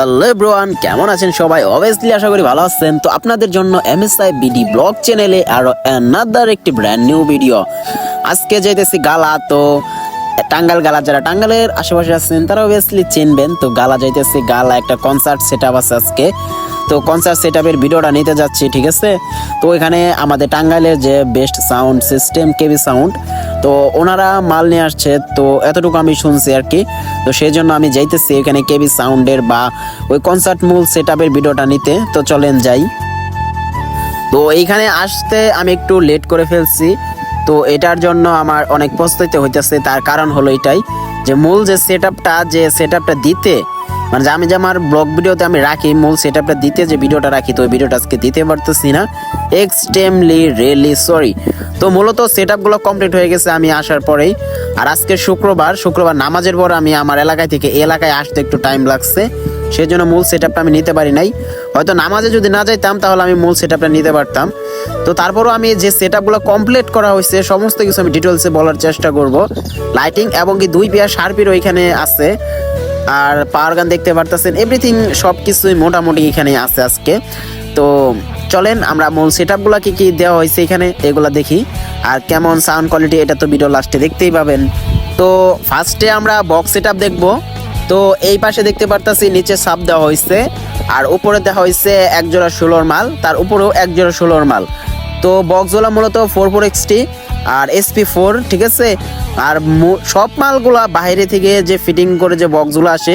Hello ব্রোয়ান কেমন আছেন সবাই? অবভিয়াসলি আশা করি ভালো আছেন। তো আপনাদের জন্য এমএসআই বিডি ব্লগ চ্যানেলে আরও অ্যানাদার একটি ব্র্যান্ড নিউ ভিডিও আজকে যাইতেছি গালা, তো টাঙ্গাল গালা, যারা টাঙ্গালের আশেপাশে আছেন, তারা অবভিয়াসলি চিনবেন। তো গালা যাইতেছি, গালা একটা কনসার্ট সেট আপ আছে আজকে। তো কনসার্ট সেট আপের ভিডিওটা নিতে যাচ্ছি, ঠিক আছে? তো এখানে আমাদের টাঙ্গাইলের যে best sound system KB sound তো ওনারা মাল নিয়ে আসছে, তো এতটুকু আমি শুনছি আর কি। তো সেই জন্য আমি যাইতেছি এখানে কেবি সাউন্ডের বা ওই কনসার্ট মূল সেট ভিডিওটা নিতে। তো চলেন যাই। তো এইখানে আসতে আমি একটু লেট করে ফেলছি। তো এটার জন্য আমার অনেক প্রস্তুতি হইতেছে, তার কারণ হলো এটাই যে মূল যে সেট আপটা যে সেট আপটা দিতে মানে আমি যে আমার ব্লগ ভিডিওতে আমি রাখি, মূল সেট আপটা দিতে যে ভিডিওটা রাখি, তো ওই ভিডিওটা আজকে দিতে পারতেছি না। এক্সট্রিমলি রিয়েলি সরি তো মূলত সেট আপগুলো কমপ্লিট হয়ে গেছে আমি আসার পরেই। আর আজকে শুক্রবার শুক্রবার নামাজের পর আমি আমার এলাকায় থেকে এলাকায় আসতে একটু টাইম লাগছে। সেই জন্য মূল সেট আমি নিতে পারি নাই। হয়তো নামাজে যদি না যাইতাম, তাহলে আমি মূল সেট নিতে পারতাম। তো তারপরও আমি যে সেট আপগুলো কমপ্লিট করা হয়েছে, সমস্ত কিছু আমি ডিটেলসে বলার চেষ্টা করব। লাইটিং এবং কি দুই পেয়ার শার্পির ওইখানে আছে। আর পাওয়ার গান দেখতে পারতেছেন এভরিথিং সব কিছুই মোটামুটি এখানে আছে আজকে। তো চলেন আমরা মূল সেট আপগুলো কি কি দেওয়া হয়েছে এখানে, এগুলো দেখি। আর কেমন সাউন্ড কোয়ালিটি এটা তো ভিডিও লাস্টে দেখতেই পাবেন। তো ফার্স্টে আমরা বক্স সেট আপ দেখব। তো এই পাশে দেখতে পারতাছি নিচে সাপ দেওয়া হয়েছে, আর উপরে দেওয়া হয়েছে এক জোড়া ষোলোর মাল, তার উপরেও এক জোড়া ষোলোর মাল। তো বক্সগুলো মূলত ফোর ফোর এক্সটি আর এসপি ফোর ঠিক আছে? আর সব মালগুলা বাইরে থেকে যে ফিটিং করে যে বক্সগুলো আসে,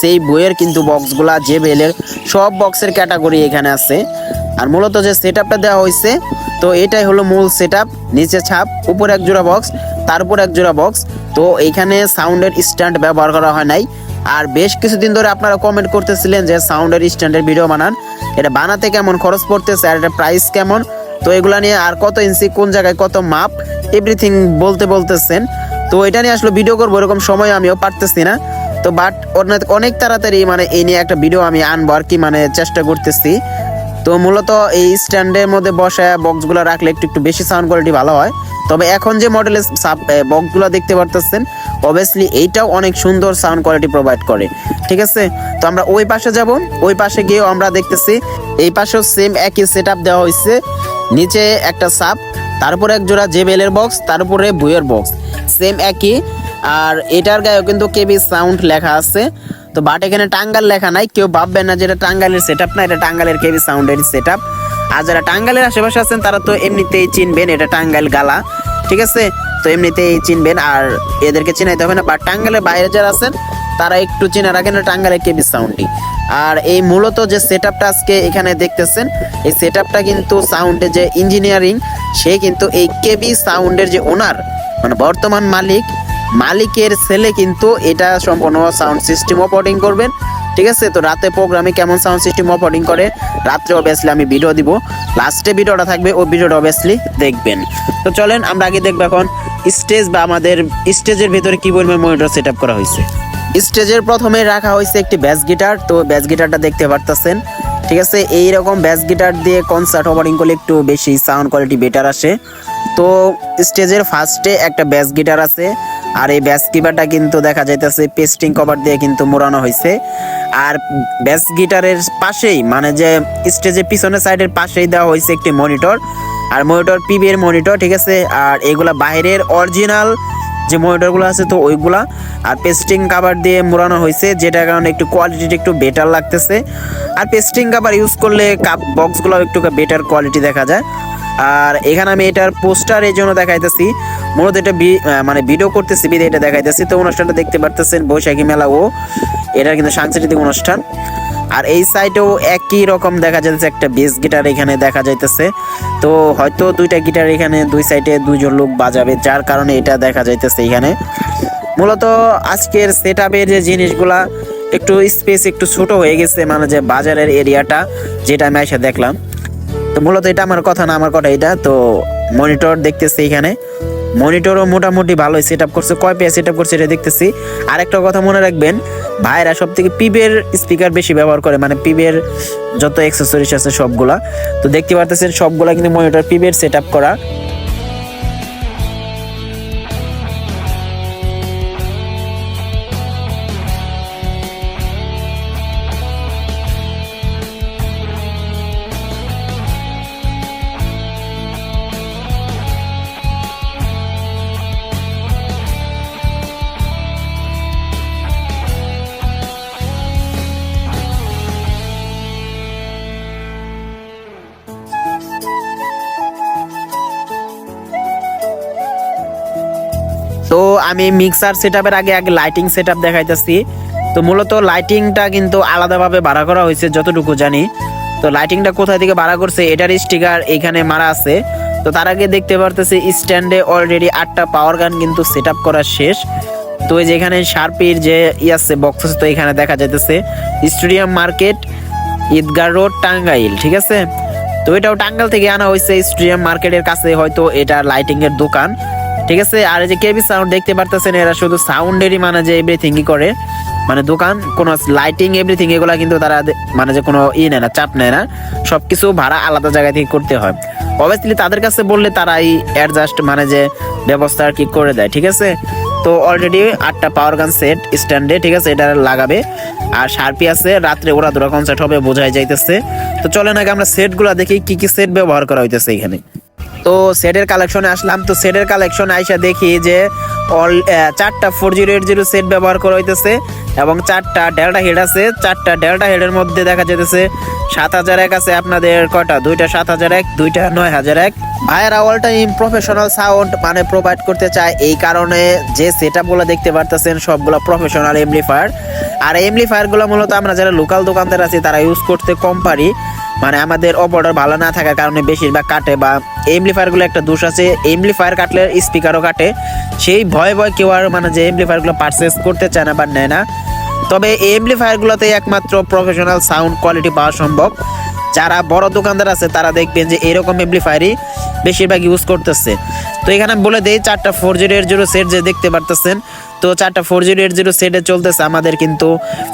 সেই বইয়ের কিন্তু বক্সগুলা যে বেলের সব বক্সের ক্যাটাগরি এখানে আছে। আর মূলত যে সেট আপটা দেওয়া হয়েছে তো এটাই হলো মূল সেট নিচে ছাপ, উপরে এক জোড়া বক্স তার উপর এক জোড়া বক্স তো এইখানে সাউন্ডের স্ট্যান্ড ব্যবহার করা হয় নাই। আর বেশ কিছুদিন ধরে আপনারা কমেন্ট করতেছিলেন যে সাউন্ডের স্ট্যান্ডের ভিডিও বানান। এটা বানাতে কেমন, খরচ পড়তেছে, আর এটা প্রাইস কেমন? তো এগুলা নিয়ে আর কত ইঞ্চি, কোন জায়গায় কত মাপ এভরিথিং বলতে বলতেছেন। তো এটা নিয়ে আসলে ভিডিও করব, এরকম সময় আমিও পারতেছি না। তো বাট অনেক তাড়াতাড়ি মানে এই নিয়ে একটা ভিডিও আমি আনব আর কি মানে চেষ্টা করতেছি। তো মূলত এই স্ট্যান্ডের মধ্যে বসে বক্সগুলো রাখলে একটু একটু বেশি সাউন্ড কোয়ালিটি ভালো হয়। তবে এখন যে মডেলের সাব বক্সগুলো দেখতে পারতেছেন অবভিয়াসলি এইটাও অনেক সুন্দর সাউন্ড কোয়ালিটি প্রোভাইড করে। ঠিক আছে? তো আমরা ওই পাশে যাব, ওই পাশে গিয়েও আমরা দেখতেছি, এই পাশেও সেম একই সেট আপ দেওয়া হয়েছে নিচে একটা সাপ, তারপরে এক জোড়া জেবেলের বক্স তারপরে বুয়ের বক্স সেম একই। আর এটার গায়েও কিন্তু কেবি সাউন্ড লেখা আছে। তো বাট এখানে টাঙ্গাল লেখা নাই, কেউ ভাববেন না যে এটা টাঙ্গালের সেট না, এটা টাঙ্গালের কেবি সাউন্ডের সেট আর যারা টাঙ্গালের আশেপাশে আছেন, তারা তো এমনিতেই চিনবেন এটা টাঙ্গাইল গালা। ঠিক আছে? তো এমনিতেই চিনবেন, আর এদেরকে চিনাইতে হবে না। বা টাঙ্গালের বাইরে যারা আছেন তারা একটু চেনা রাখেন টাঙ্গালের কেবি সাউন্ডটি আর এই মূলত যে সেট আজকে এখানে দেখতেছেন, এই সেট কিন্তু সাউন্ডের যে ইঞ্জিনিয়ারিং সে কিন্তু এই কেবি সাউন্ডের যে ওনার মানে বর্তমান মালিক, মালিকের ছেলে কিন্তু এটা সম্পূর্ণ সাউন্ড সিস্টেম অপারেটিং করবেন। ঠিক আছে? তো রাতে প্রোগ্রামে কেমন সাউন্ড সিস্টেম অপারেটিং করে? রাত্রে অবভিয়াসলি আমি ভিডিও দিব। লাস্টে ভিডিওটা থাকবে, ওই ভিডিওটা অবভিয়াসলি দেখবেন। তো চলেন, আমরা আগে দেখব এখন স্টেজ বা আমাদের স্টেজের ভিতরে কি পরিমাণ মনিটর সেট করা হয়েছে। স্টেজের প্রথমে রাখা হয়েছে একটি ব্যাস গিটার, তো ব্যাস গিটারটা দেখতে পারতেছেন। ঠিক আছে এই রকম ব্যাস গিটার দিয়ে কনসার্ট ওভারিং করলে একটু বেশি সাউন্ড কোয়ালিটি বেটার আসে। তো স্টেজের ফার্স্টে একটা ব্যাস গিটার আছে, আর এই ব্যাস গিটারটা কিন্তু দেখা যাইতেছে পেস্টিং কভার দিয়ে কিন্তু মোড়ানো হয়েছে আর ব্যাস গিটারের পাশেই মানে যে স্টেজের পিছনের সাইডের পাশেই দেওয়া হয়েছে একটি মনিটর আর মনিটর পিবি এর মনিটর ঠিক আছে? আর এগুলা বাইরের অরিজিনাল যে মনিটরগুলো আছে তো ওইগুলা। আর পেস্টিং কাভার দিয়ে মোড়ানো হয়েছে, যেটার কারণে একটু কোয়ালিটিটা একটু বেটার লাগতেছে। আর পেস্টিং কাভার ইউজ করলে কাপ বক্সগুলো একটু বেটার কোয়ালিটি দেখা যায়। আর এখানে আমি এটার পোস্টার এই জন্য দেখাইতেছি। মূলত এটা মানে ভিডিও করতেছি বিদে এটা দেখাইতেছি। তো অনুষ্ঠানটা দেখতে পারতেছেন বৈশাখী মেলা ও এটা কিন্তু সাংস্কৃতিক অনুষ্ঠান। আর এই সাইডেও একই রকম দেখা যাচ্ছে, একটা বেস গিটার এখানে দেখা যাইতেছে। তো হয়তো দুইটা গিটার এখানে, দুই সাইডে দুইজন লোক বাজাবে, যার কারণে এটা দেখা যাইতেছে এখানে। মূলত আজকের সেট যে জিনিসগুলা একটু স্পেস একটু ছোট হয়ে গেছে মানে যে বাজারের এরিয়াটা যেটা আমি এসে দেখলাম। তো মূলত এটা আমার কথা না, আমার কথা এটা। তো মনিটর দেখতেছি এখানে। মনিটরও মোটামুটি ভালোই সেট আপ করছে। কয় পেয়ে সেট আপ করছে এটা দেখতেছি। আর একটা কথা মনে রাখবেন ভাইরা সব থেকে পিবের স্পিকার বেশি ব্যবহার করে মানে পিবের যত অ্যাক্সেসরিজ আছে সবগুলা। তো দেখতে পারতেছেন সবগুলা কিন্তু মনিটর পিবের সেট করা। তো আমি মিক্সার সেটআপের আগে আগে লাইটিং সেটআপ দেখাইতেছি। তো মূলত লাইটিংটা কিন্তু আলাদাভাবে ভাড়া করা হয়েছে, যতটুকু জানি। তো লাইটিংটা কোথা থেকে ভাড়া করছে, এটার স্টিকার এখানে মারা আছে। তো তার আগে দেখতে পারতেছি স্ট্যান্ডে অলরেডি আটটা পাওয়ার গান কিন্তু সেট আপ করা শেষ। তো এই যেখানে শার্পির যে ই আছে বক্স আছে, তো এখানে দেখা যাইতেছে stadium market Eidgah road Tangail, ঠিক আছে? তো এটাও টাঙ্গাইল থেকে আনা হয়েছে স্টেডিয়াম মার্কেটের কাছে হয়তো এটা লাইটিং এর দোকান। ঠিক আছে? আর এই যে কেবি সাউন্ড দেখতে পারতেছেন, এরা শুধু সাউন্ডেরই মানে যে এভরিথিংই করে। মানে দোকান, কোনো লাইটিং এভরিথিং এগুলা কিন্তু তারা মানে যে কোনো ই নেয় না, চাপ নেয় না। সবকিছু ভাড়া আলাদা জায়গা থেকে করতে হয়। অবভিয়াসলি তাদের কাছে বললে তারা এই অ্যাডজাস্ট মানে যে ব্যবস্থা আর কি করে দেয়, ঠিক আছে? তো অলরেডি আটটা পাওয়ার গান সেট স্ট্যান্ডে ঠিক আছে? এটা লাগাবে। আর শার্পি আছে, রাত্রে ওরা দুরা কনসার্ট হবে, বোঝাই যাইতেছে। তো চলে আগে আমরা সেটগুলো দেখি, কি কি সেট ব্যবহার করা হইতেছে এখানে। তো সেটের কালেকশনে আসলাম। তো সেটের কালেকশন আইসা দেখি যে অল চারটা four zero eight zero set ব্যবহার করা হইতেছে এবং চারটা ডেল্টা হেড আছে। চারটা ডেল্টা হেডের মধ্যে দেখা যেতেছে সাত হাজার এক আছে আপনাদের কটা দুইটা সাত হাজার এক, দুইটা নয় হাজার এক। ভাইয়েরা অল টাইম প্রফেশনাল সাউন্ড মানে প্রোভাইড করতে চায় এই কারণে যে সেটগুলো দেখতে পারতেছেন সবগুলো প্রফেশনাল এমপ্লিফায়ার আর এমপ্লিফায়ারগুলো মূলত আমরা যারা লোকাল দোকানদার আছি তারা ইউজ করতে কম পারি। মানে আমাদের অপারেটর ভালো না থাকার কারণে বেশিরভাগ কাটে বা এমপ্লিফায়ারগুলো একটা দোষ আছে। এমপ্লিফায়ার কাটলে স্পিকারও কাটে। সেই ভয় ভয় কেউ আর মানে যে এমপ্লিফায়ারগুলো পারচেস করতে চায় না বা নেয় না। তবে এমপ্লিফায়ারগুলোতে এমপ্লিফায়ার গুলোতে একমাত্র প্রফেশনাল সাউন্ড কোয়ালিটি পাওয়া সম্ভব। যারা বড় দোকানদার আছে, তারা দেখবেন যে এরকম এমপ্লিফায়ারই বেশিরভাগ ইউজ করতেছে। তো এখানে বলে দেই, চারটা four zero eight zero set যে দেখতে পারতেছেন, তো চারটা ফোর জিরো এইট জিরো সেটে চলতেছে আমাদের কিন্তু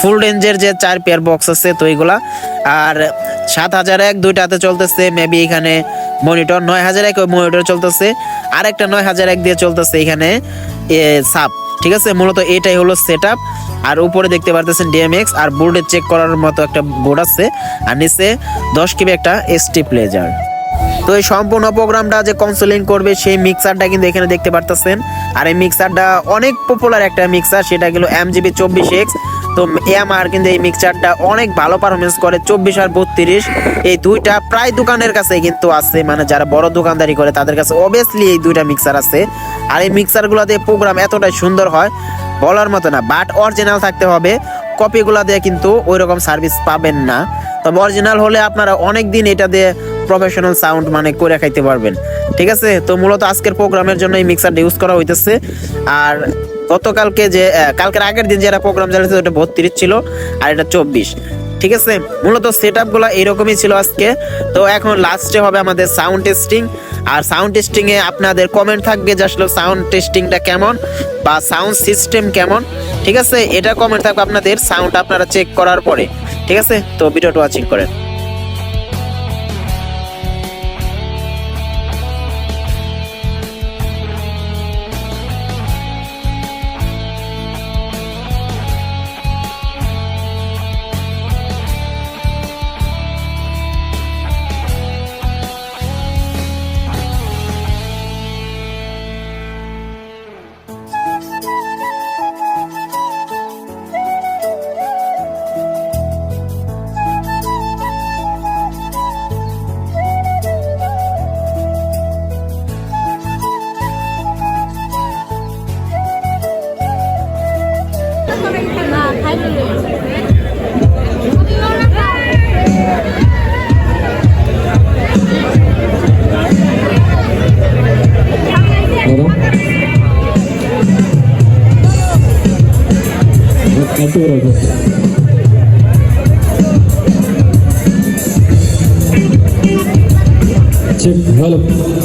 ফুল রেঞ্জের যে চার পেয়ার বক্স আছে, তো এইগুলা আর সাত হাজার এক দুইটাতে চলতেছে মেবি এখানে মনিটর নয় হাজার এক মনিটর চলতেছে। আরেকটা নয় হাজার এক দিয়ে চলতেছে এখানে সাপ ঠিক আছে? মূলত এটাই হলো সেট আর উপরে দেখতে পারতেছেন ডিএমএক্স আর বোর্ডে চেক করার মতো একটা বোর্ড আছে। আর নিচে দশ কেবি একটা এসটি প্লেজার তো এই সম্পূর্ণ প্রোগ্রামটা যে কাউন্সেলিং করবে, সেই মিক্সারটা কিন্তু এখানে দেখতে পারতেছেন। আর এই মিক্সারটা অনেক পপুলার একটা মিক্সার সেটা গেল এম জিবি চব্বিশ এক্স তো এমআর কিন্তু এই মিক্সারটা অনেক ভালো পারফরমেন্স করে, চব্বিশ আর বত্রিশ। এই দুইটা প্রায় দোকানের কাছে কিন্তু আছে মানে যারা বড় দোকানদারি করে, তাদের কাছে অবভিয়াসলি এই দুইটা মিক্সার আছে। আর এই মিক্সারগুলোতে প্রোগ্রাম এতটাই সুন্দর হয়, বলার মতো না বাট অরিজিনাল থাকতে হবে। কপিগুলো দিয়ে কিন্তু ওই রকম সার্ভিস পাবেন না। তবে অরিজিনাল হলে আপনারা অনেক দিন এটা দিয়ে প্রফেশনাল সাউন্ড মানে করে খাইতে পারবেন। ঠিক আছে? তো মূলত আজকের প্রোগ্রামের জন্য এই মিক্সারটা ইউজ করা হইতেছে। আর গতকালকে যে কালকের আগের দিন যারা প্রোগ্রাম চালিয়েছে ওটা বত্রিশ ছিল, আর এটা চব্বিশ। ঠিক আছে? মূলত সেট আপগুলো এইরকমই ছিল আজকে। তো এখন লাস্টে হবে আমাদের সাউন্ড টেস্টিং আর সাউন্ড টেস্টিংয়ে আপনাদের কমেন্ট থাকবে যে আসলে সাউন্ড টেস্টিংটা কেমন বা সাউন্ড সিস্টেম কেমন। ঠিক আছে? এটা কমেন্ট থাকবে আপনাদের সাউন্ড আপনারা চেক করার পরে। ঠিক আছে? তো ভিডিওটা ওয়াচিং করেন। Kayıp uğradı. Çık, alıp.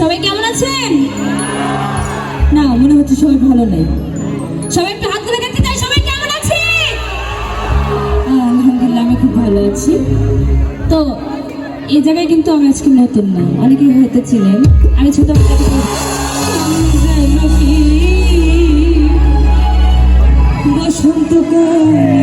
সবাই কেমন আছেন? না, মনে হচ্ছে সবাই ভালো নেই। সবাই একটু হাত করে গেছে তাই সবাই কেমন আছে আলহামদুলিল্লাহ, আমি খুব ভালো আছি। তো এই জায়গায় কিন্তু আমি আজকে নতুন না। অনেকে হয়তো ছিলেন আমি ছোট বসন্তকাল